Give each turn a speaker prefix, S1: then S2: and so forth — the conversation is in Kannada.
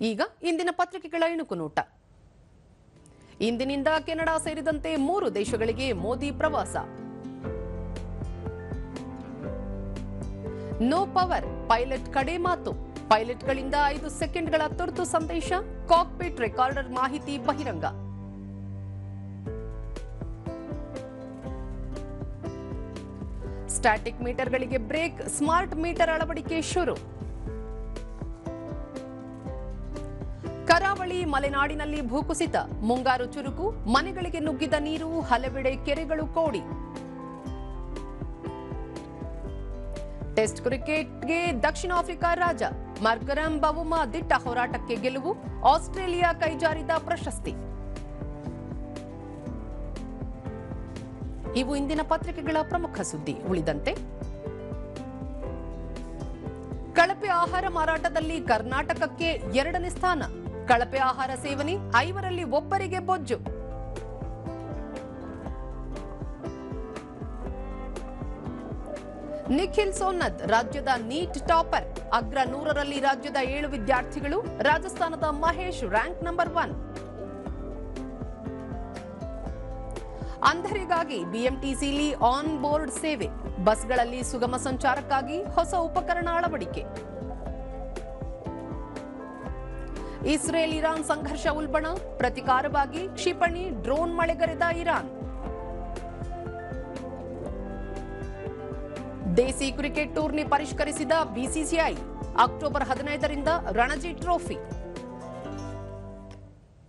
S1: ಈಗ ಇಂದಿನ ಪತ್ರಿಕೆಗಳ ಇಣುಕು ನೋಟ ಇಂದಿನಿಂದ ಕೆನಡಾ ಸೇರಿದಂತೆ ಮೂರು ದೇಶಗಳಿಗೆ ಮೋದಿ ಪ್ರವಾಸ. ನೋ ಪವರ್, ಪೈಲಟ್ ಕಡೆ ಮಾತು. ಪೈಲಟ್ಗಳಿಂದ ಐದು ಸೆಕೆಂಡ್ಗಳ ತುರ್ತು ಸಂದೇಶ, ಕಾಕ್ಪಿಟ್ ರೆಕಾರ್ಡರ್ ಮಾಹಿತಿ ಬಹಿರಂಗ. ಸ್ಟ್ಯಾಟಿಕ್ ಮೀಟರ್ಗಳಿಗೆ ಬ್ರೇಕ್, ಸ್ಮಾರ್ಟ್ ಮೀಟರ್ ಅಳವಡಿಕೆ ಶುರು. ಕರಾವಳಿ ಮಲೆನಾಡಿನಲ್ಲಿ ಭೂಕುಸಿತ, ಮುಂಗಾರು ಚುರುಕು, ಮನೆಗಳಿಗೆ ನುಗ್ಗಿದ ನೀರು, ಹಲವೆಡೆ ಕೆರೆಗಳು ಕೋಡಿ. ಟೆಸ್ಟ್ ಕ್ರಿಕೆಟ್ಗೆ ದಕ್ಷಿಣ ಆಫ್ರಿಕಾ ರಾಜ, ಮರ್ಕರಂ ಬವುಮಾ ದಿಟ್ಟ ಹೋರಾಟಕ್ಕೆ ಗೆಲುವು, ಆಸ್ಟ್ರೇಲಿಯಾ ಕೈಜಾರಿದ ಪ್ರಶಸ್ತಿ. ಇವು ಇಂದಿನ ಪತ್ರಿಕೆಗಳ ಪ್ರಮುಖ ಸುದ್ದಿ, ಉಳಿದಂತೆ. ಕಳಪೆ ಆಹಾರ ಮಾರಾಟದಲ್ಲಿ ಕರ್ನಾಟಕಕ್ಕೆ ಎರಡನೇ ಸ್ಥಾನ. ಕಳಪೆ ಆಹಾರ ಸೇವನೆ, ಐವರಲ್ಲಿ ಒಬ್ಬರಿಗೆ ಬೊಜ್ಜು. ನಿಖಿಲ್ ಸೋನ್ನದ್ ರಾಜ್ಯದ ನೀಟ್ ಟಾಪರ್. ಅಗ್ರ ನೂರರಲ್ಲಿ ರಾಜ್ಯದ ಏಳು ವಿದ್ಯಾರ್ಥಿಗಳು, ರಾಜಸ್ಥಾನದ ಮಹೇಶ್ ರ್ಯಾಂಕ್ ನಂಬರ್ ಒನ್. ಅಂಧರಿಗಾಗಿ ಬಿಎಂಟಿಸಿಲಿ ಆನ್ ಬೋರ್ಡ್ ಸೇವೆ. ಬಸ್ಗಳಲ್ಲಿ ಸುಗಮ ಸಂಚಾರಕ್ಕಾಗಿ ಹೊಸ ಉಪಕರಣ ಅಳವಡಿಕೆ. ಇಸ್ರೇಲ್ ಇರಾನ್ ಸಂಘರ್ಷ ಉಲ್ಬಣ, ಪ್ರತಿಕಾರವಾಗಿ ಕ್ಷಿಪಣಿ ಡ್ರೋನ್ ಮಳೆಗರೆದ ಇರಾನ್. ದೇಸಿ ಕ್ರಿಕೆಟ್ ಟೂರ್ನಿ ಪರಿಷ್ಕರಿಸಿದ ಬಿಸಿಸಿಐ ಅಕ್ಟೋಬರ್ ಹದಿನೈದರಿಂದ ರಣಜಿ ಟ್ರೋಫಿ.